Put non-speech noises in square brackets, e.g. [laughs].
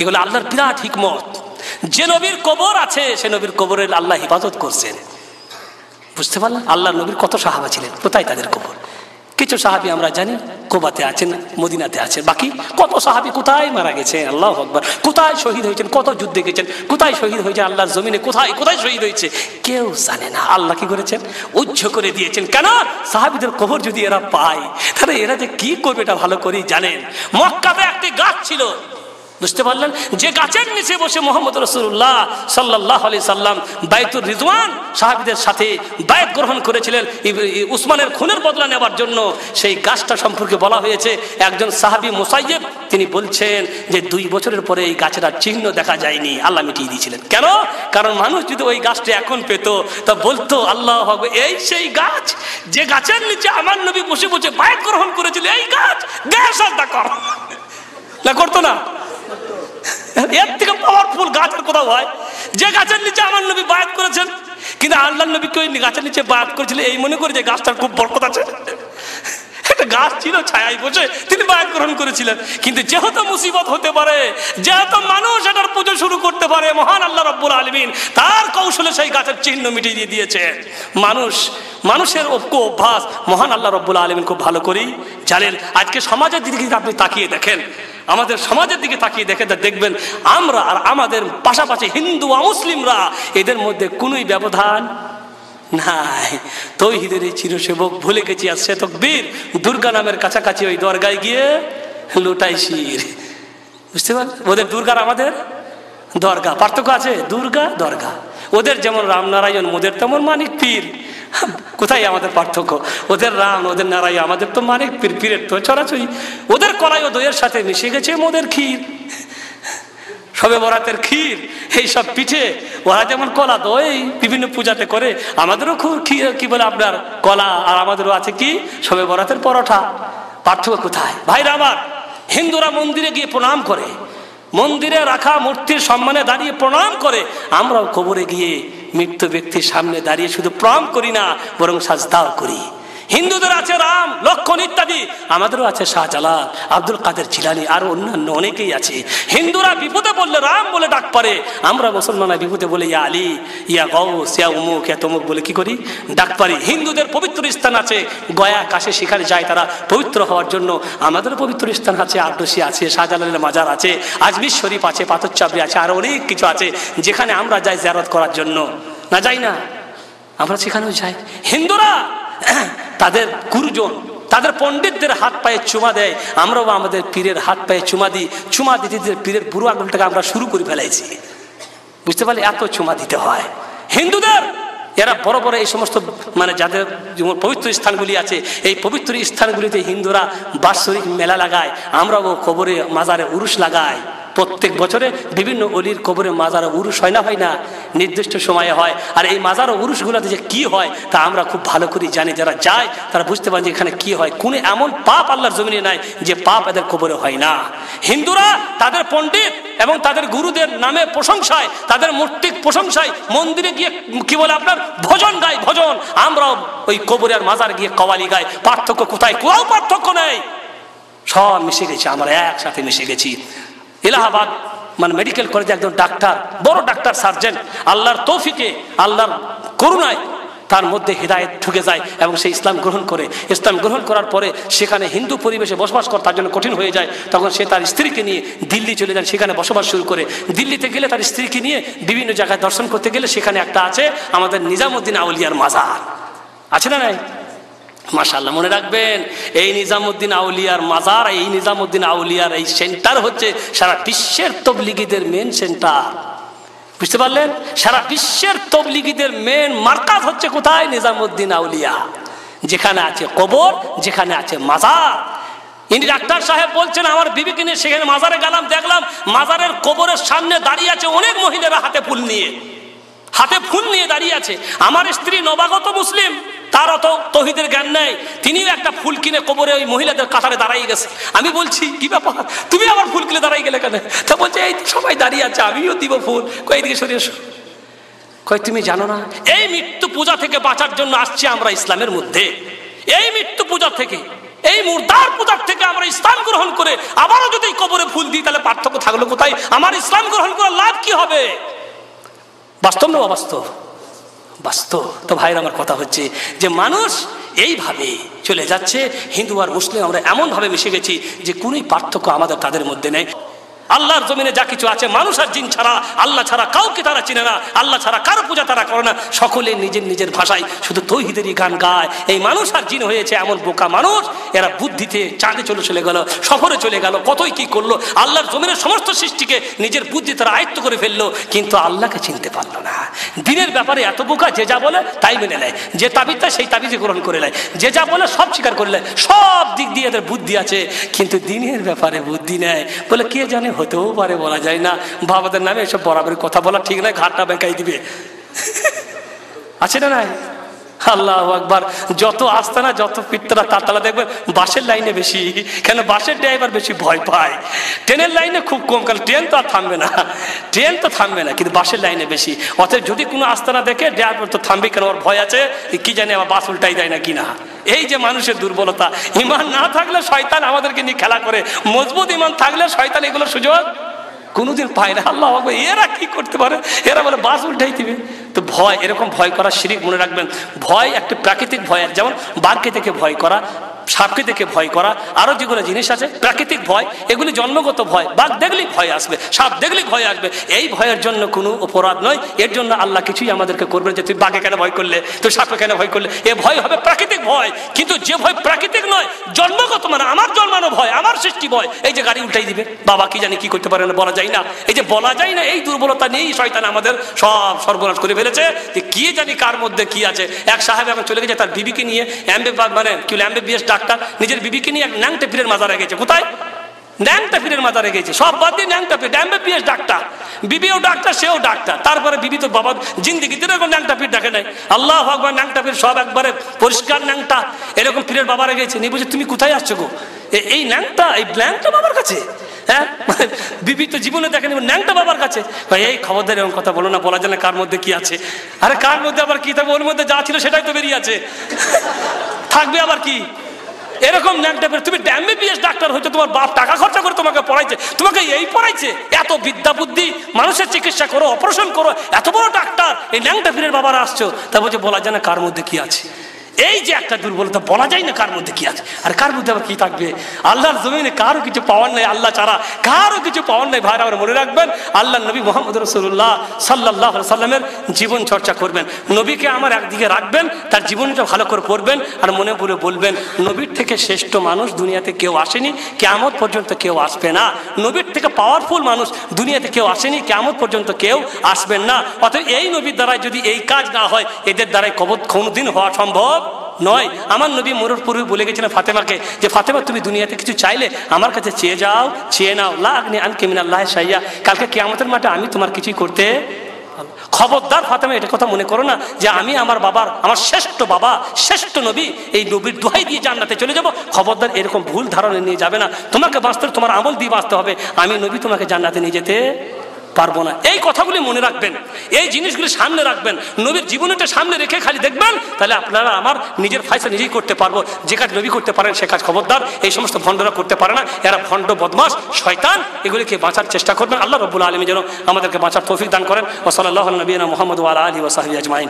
এগুলো আল্লাহর বিরাট হিকমত। যে নবীর কবর আছে, সে নবীর কবরের আল্লাহ হিফাজত করছেন। বুঝতে পারলাম আল্লাহ নবীর কত সাহাবা ছিলেন? কোথায় তাদের কবর? কিছু সাহাবি আমরা জানি, কোবাতে আছেন, মদিনাতে আছেন। বাকি কত সাহাবি কোথায় মারা গেছে আল্লাহ আকবর। কোথায় শহীদ হয়েছেন? কত যুদ্ধে গেছেন? কোথায় শহীদ হয়েছে আল্লাহর জমিনে? কোথায় কোথায় শহীদ হয়েছে? কেউ জানে না। আল্লাহ কি করেছেন? উজ্জ করে দিয়েছেন। কেন? সাহাবিদের কবর যদি এরা পায়, তাহলে এরা যে কি করবে এটা ভালো করেই জানেন। মক্কাতে একটি গাছ ছিল। বুঝতে পারলেন? যে গাছের নিচে বসে মোহাম্মদ রসুল্লাহ সাল্লাহ আলি সাল্লাম বাইতুর রিজওয়ান সাহাবিদের সাথে বায়ত গ্রহণ করেছিলেন উসমানের খুনের বদলা নেবার জন্য। সেই গাছটা সম্পর্কে বলা হয়েছে, একজন সাহাবি মোসাইয়েব, তিনি বলছেন যে দুই বছরের পরে এই গাছের আর চিহ্ন দেখা যায়নি, আল্লাহ মিটিয়ে দিয়েছিলেন। কেন? কারণ মানুষ যদি ওই গাছটা এখন পেত, তা বলতো, আল্লাহ হবে এই সেই গাছ, যে গাছের নিচে আমার নবী বসে বসে বায়ত গ্রহণ করেছিল, এই গাছ গ্যাস আর দেখো না করতো না? এর থেকে পাওয়ারফুল গাছের কোথাও হয়? যে গাছের নিচে আমার নবী বায়াত করেছেন, কিন্তু আল্লাহ নবীকে ওই গাছের নিচে বায়াত করেছিল এই মনে করে যে গাছটার খুব বরকত আছে। গাছ ছিল ছায় বসে তিনি বায়াত গ্রহণ করেছিলেন। কিন্তু যেহেতু মুসিবত হতে পারে, যেহেতু মানুষ এটার পুজো শুরু করতে পারে, মহান আল্লাহ রব্বুল আলমিন তার কৌশলে সেই গাছের চিহ্ন মিটিয়ে দিয়ে দিয়েছে। মানুষ, মানুষের অভ্যাস, মহান আল্লাহ রব্বুল আলমিন খুব ভালো করেই জানেন। আজকে সমাজের দিকে আপনি তাকিয়ে দেখেন আমাদের সমাজের দিকে তাকিয়ে দেখে দেখবেন আমরা আর আমাদের পাশাপাশি হিন্দু আর মুসলিমরা এদের মধ্যে কোনোই ব্যবধান নাই। তৌহিদের এই চিরসেবক ভুলে গেছি আর সে বীর দুর্গা নামের কাছাকাছি ওই দরগায় গিয়ে লুটাই শির। বুঝতে পার ওদের দুর্গার আমাদের দরগা। পার্থক্য আছে? দুর্গা, দরগা। ওদের যেমন রামনারায়ণ ওদের তেমন মানিক পীর। কোথায় আমাদের পার্থক্য? ওদের রাম ওদের নারায় আমাদের তো মানিক পীর, পীরের তো ছড়াছড়ি। ওদের কলাই ও দইয়ের সাথে মিশে গেছে মোদের ক্ষীর। সবে বরাতের ক্ষীর, এই সব পিঠে, ওরা যেমন কলা দই, বিভিন্ন পূজাতে করে, আমাদেরও খুব ক্ষীর কি বলে আপনার কলা, আর আমাদেরও আছে কি? সবে বরাতের পরোটা। পার্থক্য কোথায়? ভাইরা আমার, হিন্দুরা মন্দিরে গিয়ে প্রণাম করে। মন্দিরে রাখা মূর্তির সম্মানে দাঁড়িয়ে প্রণাম করে। আমরাও কবরে গিয়ে মৃত্যু ব্যক্তির সামনে দাঁড়িয়ে শুধু প্রণাম করি না, বরং সাজদাও করি। হিন্দুদের আছে রাম, লক্ষণ ইত্যাদি। আমাদেরও আছে শাহজালাল, আব্দুল কাদের জিলানি আর অন্যান্য অনেকেই আছে। হিন্দুরা বিপদে বললে রাম বলে ডাক পারে। আমরা মুসলমানরা বিপদে বলে, ইয়া আলী, ইয়া গৌস ইয়া উমুক, ইয়া তমুক বলে কি করি? ডাক পারি। হিন্দুদের পবিত্র স্থান আছে, গয়া, কাশে সেখানে যায় তারা পবিত্র হওয়ার জন্য। আমাদের পবিত্র স্থান আছে আটদশি আছে, শাহজালালের মাজার আছে, আজমির শরীফ আছে, পাথর চাবড়ি আছে, আর অনেক কিছু আছে, যেখানে আমরা যাই জারত করার জন্য। না যাই না, আমরা সেখানেও যাই। হিন্দুরা, তাদের গুরুজন তাদের পণ্ডিতদের হাত পায়ে চুমা দেয়, আমরাও আমাদের পীরের হাত পায়ে চুমা দিই। চুমা দিতে পীরের বুড়ো আঙুলটাকে আমরা শুরু করে ফেলাইছি। বুঝতে পারলে এত চুমা দিতে হয়। হিন্দুদের, এরা বড় বড় এই সমস্ত মানে যাদের পবিত্র স্থানগুলি আছে, এই পবিত্র স্থানগুলিতে হিন্দুরা বাৎসরিক মেলা লাগায়, আমরাও কবরে মাজারে উরুষ লাগাই প্রত্যেক বছরে বিভিন্ন অলির কবরে মাজার উরুষ হয় না হয় না? নির্দিষ্ট সময়ে হয়। আর এই মাজার উরুষগুলোতে যে কি হয়, তা আমরা খুব ভালো করে জানি। যারা যায়, তারা বুঝতে পারে যে এখানে কি হয়। কোন এমন পাপ আল্লাহর জমিনে নাই যে পাপ এদের কবরে হয় না। হিন্দুরা তাদের পণ্ডিত এবং তাদের গুরুদের নামে প্রশংসায়, তাদের মূর্তিক প্রশংসায় মন্দিরে গিয়ে কি বলে আপনার, ভজন গায়, ভজন। আমরাও ওই কবরের মাজার গিয়ে কওয়ালি গায় পার্থক্য কোথায়? কোথাও পার্থক্য নেই। সব মিশে গেছি, আমরা একসাথে মিশে গেছি। এলাহাবাদ মানে মেডিকেল কলেজে একজন ডাক্তার, বড় ডাক্তার সার্জেন আল্লাহর তৌফিকে, আল্লাহর করুণায় তার মধ্যে হৃদায়ত ঢুকে যায় এবং সে ইসলাম গ্রহণ করে। ইসলাম গ্রহণ করার পরে সেখানে হিন্দু পরিবেশে বসবাস করা, তার জন্য কঠিন হয়ে যায়। তখন সে তার স্ত্রীকে নিয়ে দিল্লি চলে যান সেখানে বসবাস শুরু করে। দিল্লিতে গেলে তার স্ত্রীকে নিয়ে বিভিন্ন জায়গায় দর্শন করতে গেলে সেখানে একটা আছে আমাদের নিজামুদ্দিন আউলিয়ার মাজার। আছে না নাই? মাসাল্লাহ মনে রাখবেন, এই নিজামুদ্দিন আউলিয়ার মাজার, এই নিজামুদ্দিন আউলিয়ার এই সেন্টার হচ্ছে সারা বিশ্বের তবলিগীদের মেন সেন্টার। বুঝতে পারলেন? সারা বিশ্বের তবলিগীদের মেন মার্কাজ হচ্ছে কোথায়? নিজামুদ্দিন আউলিয়া। যেখানে আছে কবর, যেখানে আছে মাজার। ইনি ডাক্তার সাহেব বলছেন, আমার বিবিকে নিয়ে সেখানে মাজারে গেলাম, দেখলাম মাজারের কবরের সামনে দাঁড়িয়ে আছে অনেক মহিলারা হাতে ফুল নিয়ে। হাতে ফুল নিয়ে দাঁড়িয়ে আছে। আমার স্ত্রী নবাগত মুসলিম। তার অত তহিদের জ্ঞান নেই। তিনিও একটা ফুল কিনে কবরে ওই মহিলাদের কাতারে দাঁড়াই গেছে। আমি বলছি, কি ব্যাপার? তুমি আবার ফুল কিনে দাঁড়াই গেলে কেন? তা বলছে, এই সবাই দাঁড়িয়ে আছে, আমিও দিব ফুল। কই দিকে সরিয়ে এসো। কই, তুমি জানো না? এই মৃত্যু পূজা থেকে বাঁচার জন্য আসছি আমরা ইসলামের মধ্যে। এই মৃত্যু পূজা থেকে, এই মুর্দার পূজার থেকে আমরা ইসলাম গ্রহণ করে আবারও যদি কবরে ফুল দিই, তাহলে পার্থক্য থাকল কোথায়? আমার ইসলাম গ্রহণ করার লাভ কি হবে? বাস্তব না অবাস্তব? বাস্তব। তো ভাইয়ের আমার কথা হচ্ছে যে মানুষ এইভাবে চলে যাচ্ছে। হিন্দু আর মুসলিম আমরা এমনভাবে মিশে গেছি যে কোনোই পার্থক্য আমাদের তাদের মধ্যে নেই। আল্লাহর জমিনে যা কিছু আছে, মানুষ আর জিন ছাড়া, আল্লাহ ছাড়া কাউকে তারা চিনে না, আল্লাহ ছাড়া কারও পূজা তারা করে না। সকলে নিজের নিজের ভাষায় শুধু তৈহিদেরই গান গায়। এই মানুষ আর জিন হয়েছে এমন বোকা মানুষ, এরা বুদ্ধিতে চাঁদে চলে চলে গেল সফরে চলে গেল, কতই কি করল। আল্লাহর জমিনের সমস্ত সৃষ্টিকে নিজের বুদ্ধি তারা আয়ত্ত করে ফেলল, কিন্তু আল্লাহকে চিনতে পারল না। দিনের ব্যাপারে এত বোকা যে যা বলে, তাই মেনে নেয়। যে তাবিজটা, সেই তাবিজে গ্রহণ করে নেয়। যে যা বলে, সব স্বীকার করে নেয়। সব দিক দিয়ে এদের বুদ্ধি আছে, কিন্তু দিনের ব্যাপারে বুদ্ধি নেয়। বলে, কে জানে হতেও পারে বলা যায় না। বাবাদের নামে এসব বরাবরের কথা বলা ঠিক নয়, ঘাটটা বেঁকাই দিবে। আছে না নাই? আল্লাহ আকবার। যত আস্তানা, যত পিত্তরা তার তালা দেখবেন বাসের লাইনে বেশি। কেন বাসের ড্রাইভার বেশি ভয় পায়? ট্রেনের লাইনে খুব কম, কারণ ট্রেন তো আর থামবে না। ট্রেন তো থামবে না, কিন্তু বাসের লাইনে বেশি। অতএব যদি কোনো আস্তানা দেখে, ড্রাইভার তো থামবে কেন? ওর ভয় আছে কি জানে আবার বাস উল্টাই দেয় না কি না? এই যে মানুষের দুর্বলতা, ইমান না থাকলে শয়তান আমাদেরকে নিয়ে খেলা করে। মজবুত ইমান থাকলে শয়তান এগুলো সুযোগ কোনোদিন পায় না। আল্লাহ এরা কি করতে পারে? এরা বলে, বাস উল্টাই দিবে। তো ভয়, এরকম ভয় করা শিরিক মনে রাখবেন। ভয় একটা প্রাকৃতিক ভয় যেমন বাঘকে থেকে ভয় করা সাপকে দেখে ভয় করা, আরও যেগুলো জিনিস আছে, প্রাকৃতিক ভয়, এগুলি জন্মগত ভয়, বাঘ দেখলেই ভয় আসবে, সাপ দেখলেই ভয় আসবে। এই ভয়ের জন্য কোনো অপরাধ নয়, এর জন্য আল্লাহ কিছুই আমাদেরকে করবেন যে, তুই বাঘে কেন ভয় করলে, তুই সাপকে কেন ভয় করলে? এ ভয় হবে প্রাকৃতিক ভয়, কিন্তু যে ভয় প্রাকৃতিক নয়, জন্মগত মানে আমার জন্মানো ভয়, আমার সৃষ্টি ভয়। এই যে গাড়ি উল্টাই দিবে, বাবা কি জানি কি করতে পারে না, বলা যায় না। এই যে বলা যায় না, এই দুর্বলতা নিয়েই শয়তান আমাদের সব সর্বনাশ করে ফেলেছে। যে কি জানি কার মধ্যে কি আছে। এক সাহেব এখন চলে গেছে, তার বিবিকে নিয়ে এমবে মানে কি এমবে বিএস ডাক্তার নিজের বিবিকে নিয়ে এক ন্যাংটে পীরের মাজারে গেছে। কোথায়? ন্যাংটা পীরের মাজারে গেছে। সব বাদ দিয়ে ন্যাংটা পীর ড্যাম্বে পিএস ডাক্তার। বিবিও ডাক্তার সেও ডাক্তার। তারপরে বিবি তো বাবা জিন্দিগি। দিন এরকম ন্যাংটা পীর ডাকে নাই। আল্লাহ ভগবান ন্যাংটা পীর সব একবারে পরিষ্কার ন্যাংটা। এরকম পীরের বাবারে গেছে। নিয়ে বলছে তুমি কোথায় আসছো গো? এই ন্যাংটা এই ব্ল্যাংটা বাবার কাছে। হ্যাঁ? [laughs] বিবি তো জীবনে দেখেনি ন্যাংটা বাবার কাছে। ভাই, এই খবরদার এরকম কথা বলো না। বলা যায় না কার মধ্যে কি আছে। আরে কার মধ্যে আবার কি? থাকবে ওর মধ্যে যা ছিল সেটাই তো বেরিয়ে আছে। [laughs] থাকবে আবার কি? এরকম ন্যাংটা পেরে তুমি বি বিএস ডাক্তার হয়তো তোমার বাপ টাকা খরচা করে তোমাকে পড়াইছে, তোমাকে এই পড়াইছে। এত বিদ্যা বুদ্ধি, মানুষের চিকিৎসা করো অপারেশন করো, এত বড় ডাক্তার এই ল্যাংটা ফিরের বাবারা আসছো। তা বলছে, বলা যায় না কার মধ্যে কি আছে। এই যে একটা দুর্বলতা বলা যায় না কার মধ্যে কি আছে? আর কার মধ্যে আবার কি থাকবে? আল্লাহর জমিনে কারও কিছু পাওয়ার নেই, আল্লাহ ছাড়া কারও কিছু পাওয়ার নেই। ভাইরা, আমার মনে রাখবেন আল্লাহ নবী মোহাম্মদ রসুল্লাহ সাল্লাহ সাল্লামের জীবন চর্চা করবেন। নবীকে আমার একদিকে রাখবেন, তার জীবনটা ভালো করে পড়বেন আর মনে পড়ে বলবেন, নবীর থেকে শ্রেষ্ঠ মানুষ দুনিয়াতে কেউ আসেনি কেমন পর্যন্ত কেউ আসবে না। নবীর থেকে পাওয়ারফুল মানুষ দুনিয়াতে কেউ আসেনি কেমন পর্যন্ত কেউ আসবেন না। অতএব এই নবীর দ্বারাই যদি এই কাজ না হয়, এদের দ্বারাই কবর কোনোদিন হওয়া সম্ভব নয়, আমার নবী মরুর পূর্বে বলে গেছিলেন ফাতেমাকে যে, ফাতেমা, তুমি দুনিয়াতে কিছু চাইলে আমার কাছে চেয়ে যাও, চেয়ে নাও। লাগনি আন কেমিন আল্লাহ সাইয়া কালকে কেয়ামতের মাঠে আমি তোমার কিছুই করতে খবরদার ফাতেমা, এটা কথা মনে করো না যে, আমি আমার বাবার, আমার শ্রেষ্ঠ বাবা, শ্রেষ্ঠ নবী, এই নবীর দোহাই দিয়ে জান্নাতে চলে যাব। খবরদার এরকম ভুল ধারণা নিয়ে যাবে না। তোমাকে বাঁচতে, তোমার আমল দিয়ে বাঁচতে হবে। আমি নবী তোমাকে জান্নাতে নিয়ে যেতে পারব না। এই কথাগুলি মনে রাখবেন। এই জিনিসগুলি সামনে রাখবেন। নবীর জীবনটা সামনে রেখে খালি দেখবেন, তাহলে আপনারা আমার নিজের ফাইসা নিজেই করতে পারব। যে কাজ নবী করতে পারেন, সে কাজ খবরদার। এই সমস্ত ভণ্ডরা করতে পারে না। এরা ভণ্ড বদমাস শয়তান। এগুলিকে বাঁচার চেষ্টা করবেন। আল্লাহ রবুল্লা আলমী যেন আমাদেরকে বাঁচার তৌফিক দান করেন। ও সাল্লাহ নবীনা মোহাম্মদ আলী ওসাহি আজমাইন।